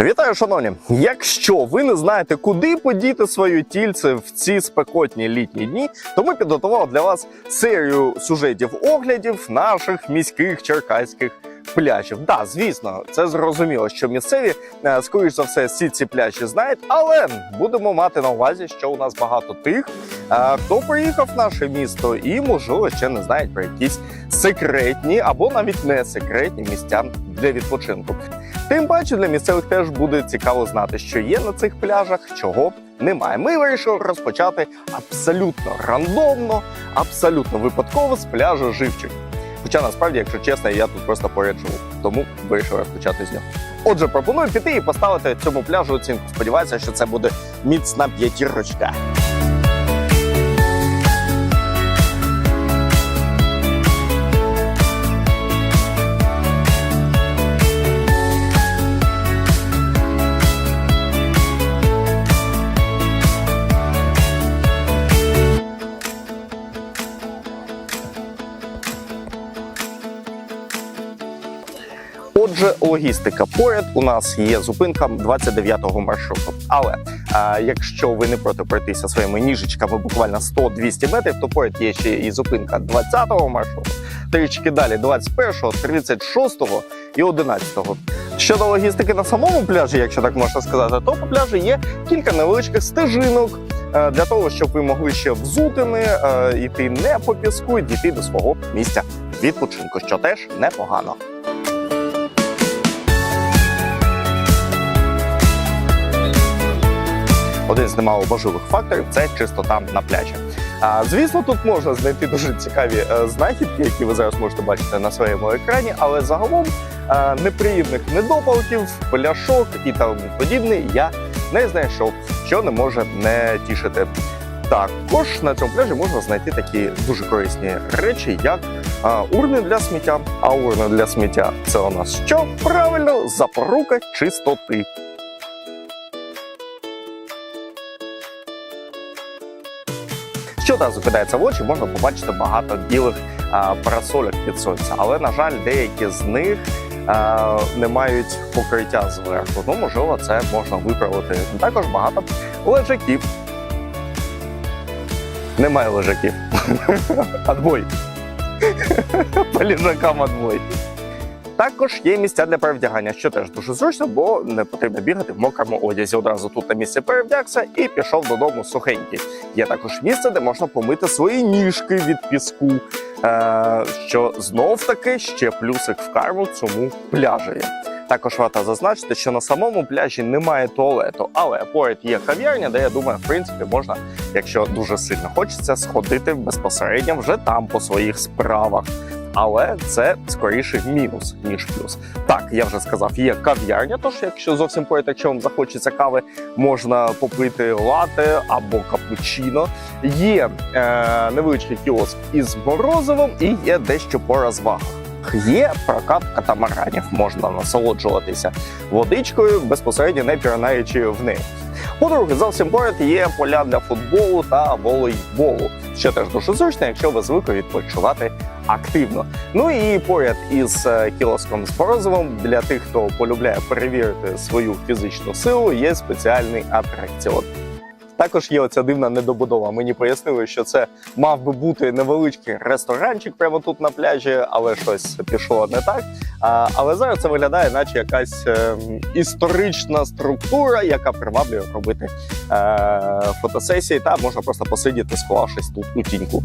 Вітаю, шановні! Якщо ви не знаєте, куди подіти своє тільце в ці спекотні літні дні, то ми підготували для вас серію сюжетів оглядів наших міських черкаських пляжів. Да, звісно, це зрозуміло, що місцеві, е, скоріш за все, всі ці пляжі знають, але будемо мати на увазі, що у нас багато тих, е, хто приїхав в наше місто і, можливо, ще не знають про якісь секретні або навіть не секретні місця для відпочинку. Тим паче для місцевих теж буде цікаво знати, що є на цих пляжах, чого немає. Ми вирішили розпочати абсолютно рандомно, абсолютно випадково з пляжу Живчик. Хоча насправді, якщо чесно, я тут просто поряд тому вирішив розпочати з нього. Отже, пропоную піти і поставити цьому пляжу оцінку. Сподіваюся, що це буде міцна п'ятірочка. Отже, логістика поряд у нас є зупинка 29-го маршруту. Але а, якщо ви не проти пройтися своїми ніжечками буквально 100-200 метрів, то поряд є ще і зупинка 20-го маршруту, трішки далі 21-го, 36-го і 11-го. Щодо логістики на самому пляжі, якщо так можна сказати, то по пляжі є кілька невеличких стежинок е, для того, щоб ви могли ще взутими е, йти не по піску і дійти до свого місця відпочинку, що теж непогано. Один з немало важливих факторів це чистота на пляжі. А, звісно, тут можна знайти дуже цікаві е, знахідки, які ви зараз можете бачити на своєму екрані, але загалом е, неприємних недопалків, пляшок і тому подібне я не знайшов, що не може не тішити. Також на цьому пляжі можна знайти такі дуже корисні речі, як урни для сміття. А урни для сміття це у нас що? Правильно, запорука чистоти. Що одразу кидається в очі, можна побачити багато білих а, парасольок під сонця. Але, на жаль, деякі з них не мають покриття зверху. Ну, можливо, це можна виправити. Також багато лежаків. Немає лежаків. Отбой. По лежакам отбой. Також є місця для перевдягання, що теж дуже зручно, бо не потрібно бігати в мокрому одязі. Одразу тут на місці перевдягся і пішов додому сухенький. Є також місце, де можна помити свої ніжки від піску. Е, що знов таки ще плюсик в карму цьому пляжеві. Також варто зазначити, що на самому пляжі немає туалету, але поряд є кав'ярня, де я думаю, в принципі, можна, якщо дуже сильно хочеться, сходити безпосередньо вже там по своїх справах. Але це скоріше мінус ніж плюс. Так, я вже сказав, є кав'ярня. Тож, якщо зовсім поряд, якщо вам захочеться кави, можна попити лате або капучино. Є е, невеличкий кіоск із морозивом і є дещо по розвагах. Є прокат катамаранів, можна насолоджуватися водичкою, безпосередньо не пірнаючи в неї. По-друге, зовсім поряд є поля для футболу та волейболу, що теж дуже зручно, якщо ви звикли відпочивати активно. Ну і поряд із е, кіоском з морозивом для тих, хто полюбляє перевірити свою фізичну силу, є спеціальний атракціон. Також є оця дивна недобудова. Мені пояснили, що це мав би бути невеличкий ресторанчик прямо тут на пляжі, але щось пішло не так. А, але зараз це виглядає, наче якась е, історична структура, яка приваблює робити е, фотосесії, та можна просто посидіти, сховавшись тут у тіньку.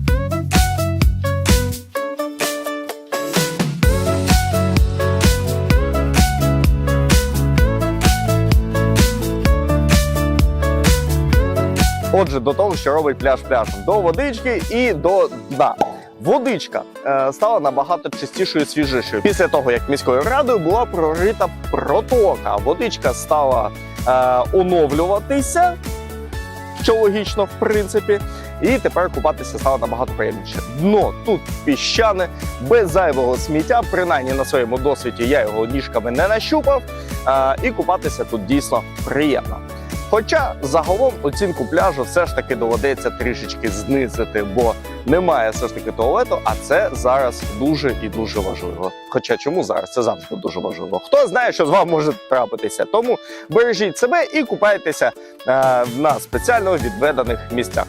Отже, до того, що робить пляж пляжем, до водички і до дна. Водичка е, стала набагато чистішою і свіжішою. Після того, як міською радою була прорита протока, водичка стала е, оновлюватися, що логічно, в принципі, і тепер купатися стало набагато приємніше. Дно тут піщане, без зайвого сміття, принаймні на своєму досвіді я його ніжками не нащупав, е, і купатися тут дійсно приємно. Хоча загалом оцінку пляжу все ж таки доведеться трішечки знизити, бо немає все ж таки туалету, а це зараз дуже і дуже важливо. Хоча чому зараз це завжди дуже важливо? Хто знає, що з вами може трапитися? Тому бережіть себе і купайтеся е, на спеціально відведених місцях.